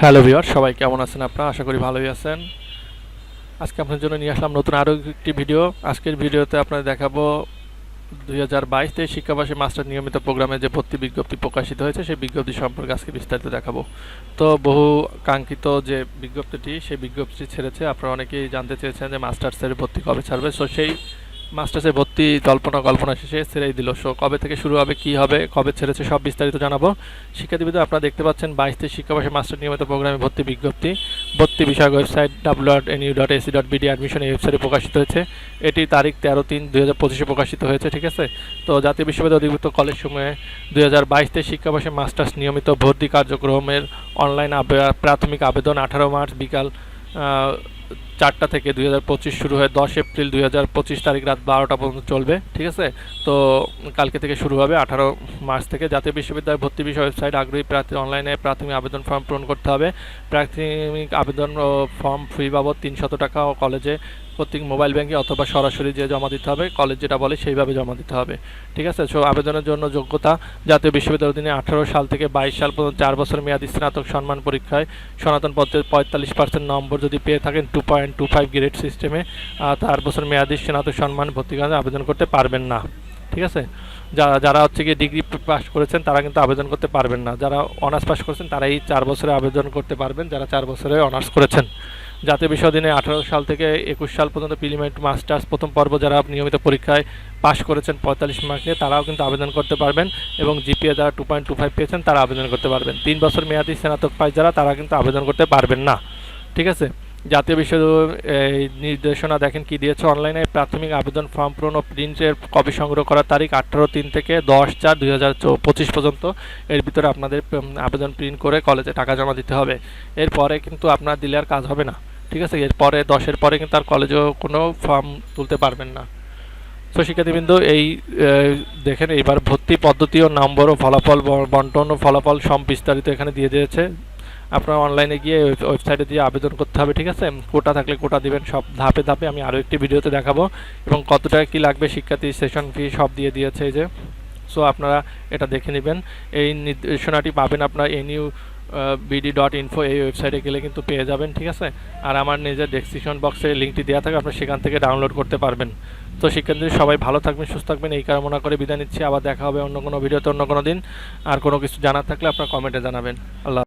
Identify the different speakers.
Speaker 1: Hello viewer সবাই কেমন আছেন আপনারা? আশা করি ভালোই আছেন। আজকে আপনার জন্য নিয়ে আসলাম নতুন আরও একটি ভিডিও। আজকের ভিডিওতে আপনাদের দেখাবো দুই হাজার বাইশ থেকে শিক্ষাবাসী মাস্টার নিয়মিত প্রোগ্রামে যে ভর্তি বিজ্ঞপ্তি প্রকাশিত হয়েছে, সেই বিজ্ঞপ্তি সম্পর্কে আজকে বিস্তারিত দেখাবো। তো বহু কাঙ্ক্ষিত যে বিজ্ঞপ্তিটি, সেই বিজ্ঞপ্তিটি ছেড়েছে। আপনারা অনেকেই জানতে চেয়েছেন যে মাস্টার্সের ভর্তি কবে ছাড়বে। সো সেই মাস্টার্সের ভর্তি জল্পনা কল্পনা শেষে ছেড়েই দিল। সো কবে থেকে শুরু হবে, কি হবে, কবে ছেড়েছে, সব বিস্তারিত জানাব। শিক্ষার্থীবৃন্দ, আপনারা দেখতে পাচ্ছেন বাইশ থেকে শিক্ষাবাসী মাস্টার নিয়মিত প্রোগ্রামে ভর্তি বিজ্ঞপ্তি। ভর্তি বিষয়ক website W dot NU dot AC dot BD admission এই ওয়েবসাইটে প্রকাশিত হয়েছে। এটি তারিখ তেরো তিন দুই হাজার পঁচিশে প্রকাশিত হয়েছে, ঠিক আছে? তো, জাতীয় বিশ্ববিদ্যালয় অধিভুক্ত কলেজ সময়ে দুই হাজার বাইশ থেকে শিক্ষাবাসী মাস্টার্স নিয়মিত ভর্তি কার্যক্রমের অনলাইন প্রাথমিক আবেদন আঠারো মার্চ বিকাল চারটা থেকে দুই হাজার পঁচিশ শুরু হয়ে দশ এপ্রিল দুই হাজার পঁচিশ তারিখ রাত বারোটা পর্যন্ত চলবে, ঠিক আছে? তো কালকে থেকে শুরু হবে আঠারো মার্চ থেকে। জাতীয় বিশ্ববিদ্যালয় ভর্তি বিষয় ওয়েবসাইট, আগ্রহী প্রার্থী, অনলাইনে প্রাথমিক আবেদন ফর্ম পূরণ করতে হবে। প্রাথমিক আবেদন ফর্ম ফি বাবদ তিনশত টাকা ও কলেজে প্রত্যেক মোবাইল ব্যাংকে অথবা সরাসরি যে জমা দিতে হবে, কলেজ যেটা বলে সেইভাবে জমা দিতে হবে, ঠিক আছে? সো আবেদনের জন্য যোগ্যতা, জাতীয় বিশ্ববিদ্যালয় অধীনে আঠারো সাল থেকে বাইশ সাল পর্যন্ত চার বছর মেয়াদী স্নাতক সম্মান পরীক্ষায় সনাতন পত্রের পঁয়তাল্লিশ পার্সেন্ট নম্বর যদি পেয়ে থাকেন, two point two five grade সিস্টেমে চার বছর মেয়াদী স্নাতক সম্মান ভর্তি কাজে আবেদন করতে পারবেন না, ঠিক আছে? যারা যারা হচ্ছে গিয়ে ডিগ্রি পাস করেছেন, তারা কিন্তু আবেদন করতে পারবেন না। যারা অনার্স পাস করেছেন, তারাই চার বছরে আবেদন করতে পারবেন, যারা চার বছরে অনার্স করেছেন। জাতীয় বিষয় দিনে আঠারো সাল থেকে একুশ সাল পর্যন্ত প্রিলিমিনারি মাস্টার্স প্রথম পর্ব যারা নিয়মিত পরীক্ষায় পাশ করেছেন, পঁয়তাল্লিশ মার্ক নিয়ে, তারাও কিন্তু আবেদন করতে পারবেন এবং জিপিএ যারা টু পয়েন্ট টু ফাইভ পেয়েছেন, তারা আবেদন করতে পারবেন। তিন বছর মেয়াদী স্নাতক পাস যারা, তারা কিন্তু আবেদন করতে পারবেন না, ঠিক আছে? জাতীয় বিশ্ববিদ্যালয় নির্দেশনা দেখেন কি দিয়েছে? অনলাইনে প্রাথমিক আবেদন ফর্ম পূরণ ও প্রিন্টের কপি সংগ্রহ করার তারিখ আঠারো তিন থেকে দশ চার দুই হাজার পঁচিশ পর্যন্ত। এর ভিতরে আপনাদের আবেদন প্রিন্ট করে কলেজে টাকা জমা দিতে হবে। এরপরে কিন্তু আপনার দিলে আর কাজ হবে না। ঠিক আছে? এরপরে, দশের পরে কিন্তু আর কলেজেও কোনো ফর্ম তুলতে পারবেন না। তো শিক্ষার্থীবৃন্দ, এই দেখেন এইবার ভর্তি পদ্ধতি ও নম্বর ও ফলাফল বন্টন ও ফলাফল সব বিস্তারিত এখানে দিয়ে দিয়েছে। আপনারা অনলাইনে গিয়ে ওয়েব- ওয়েবসাইটে দিয়ে আবেদন করতে হবে, ঠিক আছে? কোটা থাকলে কোটা দিবেন, সব ধাপে ধাপে আমি আরও একটি ভিডিওতে দেখাবো। এবং কত টাকা কী লাগবে, শিক্ষার্থী সেশন ফি সব দিয়ে দিয়েছে এই যে। সো আপনারা এটা দেখে নেবেন। এই নির্দেশনাটি পাবেন আপনার এনইউ বিডি ডট ইনফো এই ওয়েবসাইটে গেলে কিন্তু পেয়ে যাবেন, ঠিক আছে? আর আমার নিজের ডেসক্রিপশন বক্সে লিঙ্কটি দেওয়া থাকে আপনি সেখান থেকে ডাউনলোড করতে পারবেন। তো শিক্ষার্থী সবাই ভালো থাকবেন, সুস্থ থাকবেন, এই কামনা করে বিদায় নিচ্ছি। আবার দেখা হবে অন্য কোনো ভিডিওতে অন্য কোনো দিন। আর কোনো কিছু জানার থাকলে আপনার কমেন্টে জানাবেন। আল্লাহ